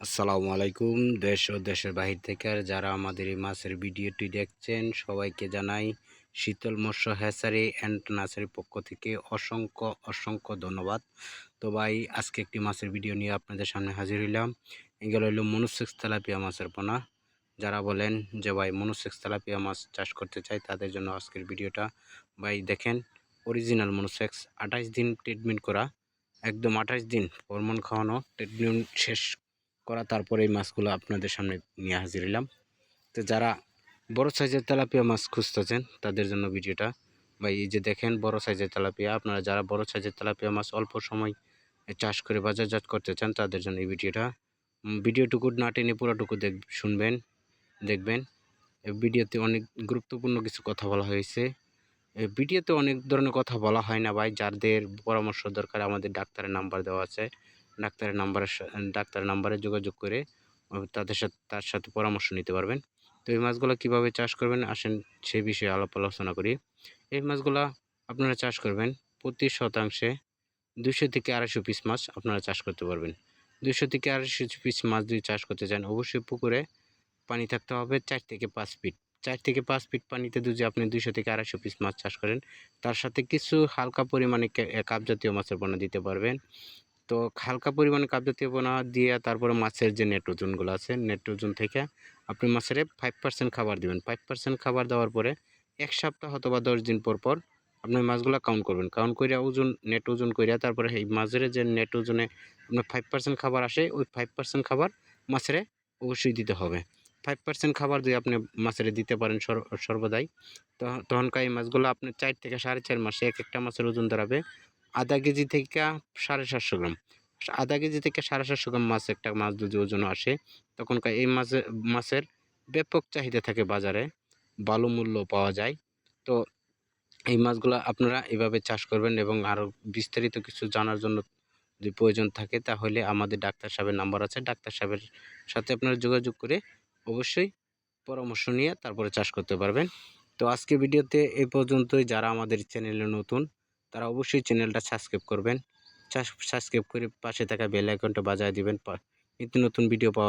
আসসালামু আলাইকুম, দেশ ও দেশের বাহির থেকে যারা আমাদের এই মাছের ভিডিওটি দেখছেন, সবাইকে জানাই শীতল মৎস্য হ্যাচারি অ্যান্ড নার্সারির পক্ষ থেকে অসংখ্য অসংখ্য ধন্যবাদ। তো ভাই, আজকে একটি মাছের ভিডিও নিয়ে আপনাদের সামনে হাজির হইলাম। এগুলো হলো মনুসেক্স তেলাপিয়া মাছের পোনা। যারা বলেন যে ভাই, মনুসেক্স তেলাপিয়া মাছ চাষ করতে চাই, তাদের জন্য আজকের ভিডিওটা। ভাই, দেখেন অরিজিনাল মনুসেক্স, আঠাশ দিন ট্রিটমেন্ট করা। একদম আঠাশ দিন হরমোন খাওয়ানো ট্রিটমেন্ট শেষ করা, তারপরে এই মাছগুলো আপনাদের সামনে নিয়ে হাজির হলাম তো যারা বড় সাইজের তেলাপিয়া মাছ খুঁজতেছেন, তাদের জন্য ভিডিওটা। বা এই যে দেখেন বড় সাইজের তেলাপিয়া, আপনারা যারা বড় সাইজের তেলাপিয়া মাছ অল্প সময় চাষ করে বাজারজাত করতে চান, তাদের জন্য এই ভিডিওটা। ভিডিওটুকু না টেনে পুরোটুকু দেখ, শুনবেন, দেখবেন। ভিডিওতে অনেক গুরুত্বপূর্ণ কিছু কথা বলা হয়েছে। ভিডিওতে অনেক ধরনের কথা বলা হয় না ভাই, যাদের পরামর্শ দরকার, আমাদের ডাক্তারের নাম্বার দেওয়া আছে। ডাক্তারের নাম্বারের ডাক্তারের নাম্বারে যোগাযোগ করে তাদের সাথে, তার সাথে পরামর্শ নিতে পারবেন। তো এই মাছগুলো কীভাবে চাষ করবেন আসেন সে বিষয়ে আলাপ আলোচনা করি। এই মাছগুলা আপনারা চাষ করবেন প্রতি শতাংশে দুশো থেকে আড়াইশো পিস মাছ আপনারা চাষ করতে পারবেন। দুশো থেকে আড়াইশো পিস মাছ যদি চাষ করতে চান, অবশ্যই পুকুরে পানি থাকতে হবে চার থেকে পাঁচ ফিট। চার থেকে পাঁচ ফিট পানিতে যদি আপনি দুশো থেকে আড়াইশো পিস মাছ চাষ করেন, তার সাথে কিছু হালকা পরিমাণে কাপ জাতীয় মাছের পোনা দিতে পারবেন। তো হালকা পরিমাণে কাপ জাতীয় পোনা দিয়ে তারপরে মাছের যে নেট ওজনগুলো আছে নেট ওজন থেকে আপনি মাছের ফাইভ পার্সেন্ট খাবার দিবেন। ফাইভ পার্সেন্ট খাবার দেওয়ার পরে এক সপ্তাহ অথবা দশ দিন পর পর আপনি মাছগুলো কাউন্ট করবেন। কাউন্ট করিয়া ওজন নেট ওজন করিয়া তারপরে এই মাছের যে নেট ওজনে আপনার ফাইভ পার্সেন্ট খাবার আসে, ওই ফাইভ পার্সেন্ট খাবার মাছের অবশ্যই দিতে হবে। ফাইভ পার্সেন্ট খাবার যদি আপনি মাছের দিতে পারেন সর্বদাই তখনকার এই মাছগুলো আপনি চার থেকে সাড়ে চার মাসে এক একটা মাছের ওজন দাঁড়াবে আধা কেজি থেকে সাড়ে সাতশো গ্রাম। আধা কেজি থেকে সাড়ে সাতশো গ্রাম মাছ একটা মাছ যদি ওজন আসে, তখনকার এই মাছের মাছের ব্যাপক চাহিদা থাকে বাজারে, ভালো মূল্য পাওয়া যায়। তো এই মাছগুলো আপনারা এভাবে চাষ করবেন এবং আরও বিস্তারিত কিছু জানার জন্য যদি প্রয়োজন থাকে, তাহলে আমাদের ডাক্তার সাহেবের নাম্বার আছে। ডাক্তার সাহেবের সাথে আপনারা যোগাযোগ করে অবশ্যই পরামর্শ নিয়ে তারপরে চাষ করতে পারবেন। তো আজকে ভিডিওতে এই পর্যন্তই। যারা আমাদের চ্যানেলে নতুন তারা অবশ্যই চ্যানেলটা সাবস্ক্রাইব করবেন। সাবস্ক্রাইব করে পাশে থাকা বেল আইকনটা বাজায় দিবেন। নিত্য নতুন ভিডিও পাওয়া